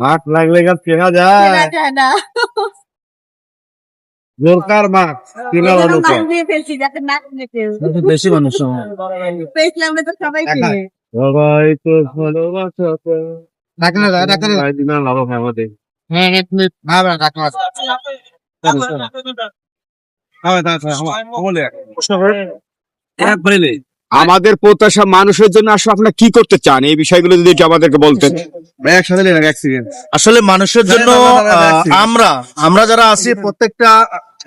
মাঠ লাগলে গাছ কেনা যায়। দরকার মাঠ কিনা মানুষ। বেশি মানুষ সবাই তো ভালোবাসাতে সবাই দিনা লাভ হয় আমাদের আমাদের প্রত্যাশা মানুষের জন্য আসলে আপনারা কি করতে চান? এই বিষয়গুলো যদি একটু আমাদেরকে বলতেন। একসাথে আসলে মানুষের জন্য আমরা আমরা যারা আছি প্রত্যেকটা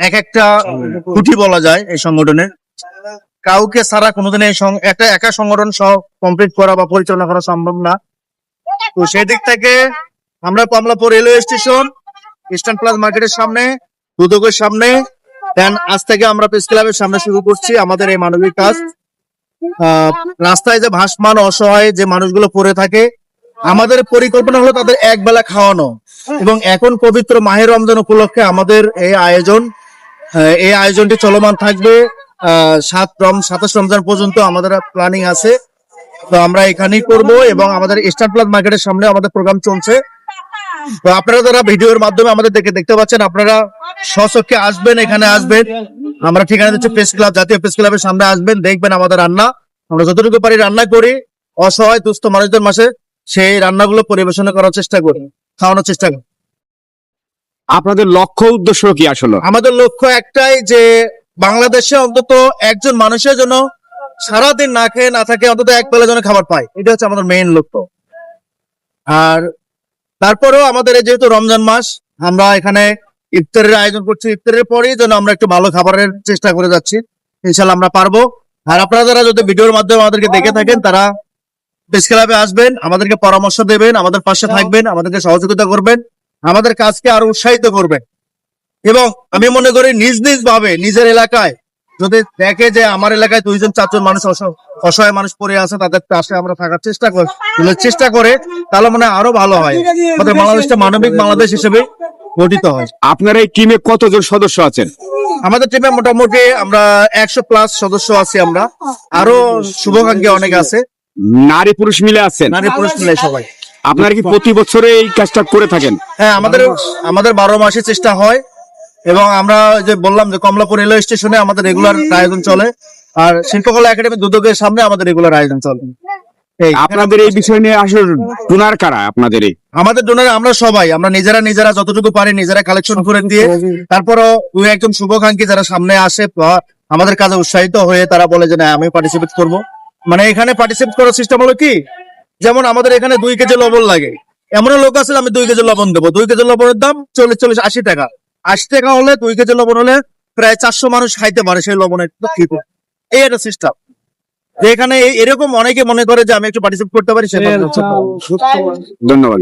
এক একটা খুঁটি বলা যায় এই সংগঠনে কাউকে ছাড়া কোনোদিন এই একটা একা সংগঠন সহ কমপ্লিট করা বা পরিচালনা করা সম্ভব না। তো সেই দিক থেকে আমরা Kamalapur railway station eastern plus মার্কেটের সামনে দুদকের সামনে দেন আজ থেকে আমরা প্রেস ক্লাবের সামনে শুরু করছি আমাদের এই মানবিক কাজ। রাস্তায় যে ভাসমান অসহায় যে মানুষগুলো পড়ে থাকে, আমাদের পরিকল্পনা হলো তাদের এক বেলা খাওয়ানো। এবং এখন পবিত্র মাহের রমজান উপলক্ষে আমাদের এই আয়োজন এই আয়োজনটি চলমান থাকবে সাত রম, সাতাশ রমজান পর্যন্ত আমাদের প্ল্যানিং আছে। তো আমরা এখানেই করব এবং আমাদের স্টার প্লাস মার্কেটের সামনে আমাদের প্রোগ্রাম চলছে। তো আপনারা যারা ভিডিওর মাধ্যমে আমাদের দেখে দেখতে পাচ্ছেন, আপনারা সচক্ষে আসবেন, এখানে আসবেন। আমরা ঠিকানা দিচ্ছি প্রেস ক্লাব জাতীয় প্রেস ক্লাবের সামনে আসবেন দেখবেন আমাদের রান্না। আমরা যতটুকু পারি রান্না করি। অসহায় দুস্থ মানুষদের মাসে সেই রান্নাগুলো পরিবেশন করার চেষ্টা করি খাওয়ানোর চেষ্টা করি। আপনাদের লক্ষ্য উদ্দেশ্য কি আসলে? আমাদের লক্ষ্য একটাই যে বাংলাদেশে অন্তত একজন মানুষের জন্য সারাদিন না খেয়ে না থাকে অন্তত এক বেলা যেন খাবার পায়। এটা হচ্ছে আমাদের মেইন লক্ষ্য। আর তারপরেও আমাদের এই যেহেতু রমজান মাস আমরা এখানে ইফতারের আয়োজন করছি। ইফতারের পরেই যেন আমরা একটু ভালো খাবারের চেষ্টা করে যাচ্ছি। ইনশাল্লাহ আমরা পারব। আর আপনারা যারা যদি ভিডিওর মাধ্যমে আমাদেরকে দেখে থাকেন, তারা আসবেন, আমাদেরকে পরামর্শ দেবেন, আমাদের পাশে থাকবেন, আমাদেরকে সহযোগিতা করবেন, আমাদের কাজকে আরও উৎসাহিত করবেন। এবং আমি মনে করি নিজ নিজ ভাবে, নিজের এলাকায় যদি দেখে যে আমার এলাকায় দুইজন, চারজন মানুষ অস- অসহায় মানুষ পড়ে আছে, তাদের পাশে আমরা থাকার চেষ্টা করি চেষ্টা করে, তাহলে মানে আরও ভালো হয়। আমাদের বাংলাদেশটা মানবিক বাংলাদেশ হিসেবে গঠিত হয়। আপনার এই টিমে কতজন সদস্য আছেন? আমাদের টিমে মোটামুটি আমরা একশো প্লাস সদস্য আছি আমরা। আরও শুভাকাঙ্ক্ষী অনেক আছে। নারী পুরুষ মিলে আছেন? নারী পুরুষ মিলে সবাই। আপনারা কি প্রতি বছরে এই কাজটা করে থাকেন? হ্যাঁ আমাদের আমাদের বারো মাসে চেষ্টা হয়। এবং আমরা ওই যে বললাম যে কমলাপুর রেলওয়ে স্টেশনে আমাদের রেগুলার আয়োজন চলে। আর শিল্পকলা একাডেমি দুদকের সামনে আমাদের রেগুলার আয়োজন চলে। আপনাদের এই বিষয় নিয়ে আসলে ডোনার কারা আপনাদের এই? আমাদের ডোনার আমরা সবাই আমরা নিজেরা নিজেরা যতটুকু পারি নিজেরা কালেকশন করে দিয়ে তারপরও দুই একজন শুভাকাঙ্ক্ষী যারা সামনে আসে আমাদের কাজে উৎসাহিত হয়ে তারা বলে যে না আমি পার্টিসিপেট করব। মানে এখানে পার্টিসিপেট করার সিস্টেম হলো কি? যেমন আমাদের এখানে দুই কেজি লবণ লাগে। এমন লোক আছে আমি দুই কেজি লবণ দেবো। দুই কেজি লবণের দাম চল্লিশ চল্লিশ আশি টাকা। আশি টাকা হলে দুই কেজি লবণ হলে প্রায় চারশো মানুষ খাইতে পারে সেই লবণের তো কি? এই একটা সিস্টেম যে এখানে এই- এরকম অনেকে মনে করে যে আমি একটু পার্টিসিপেট করতে পারি সেটা ধন্যবাদ।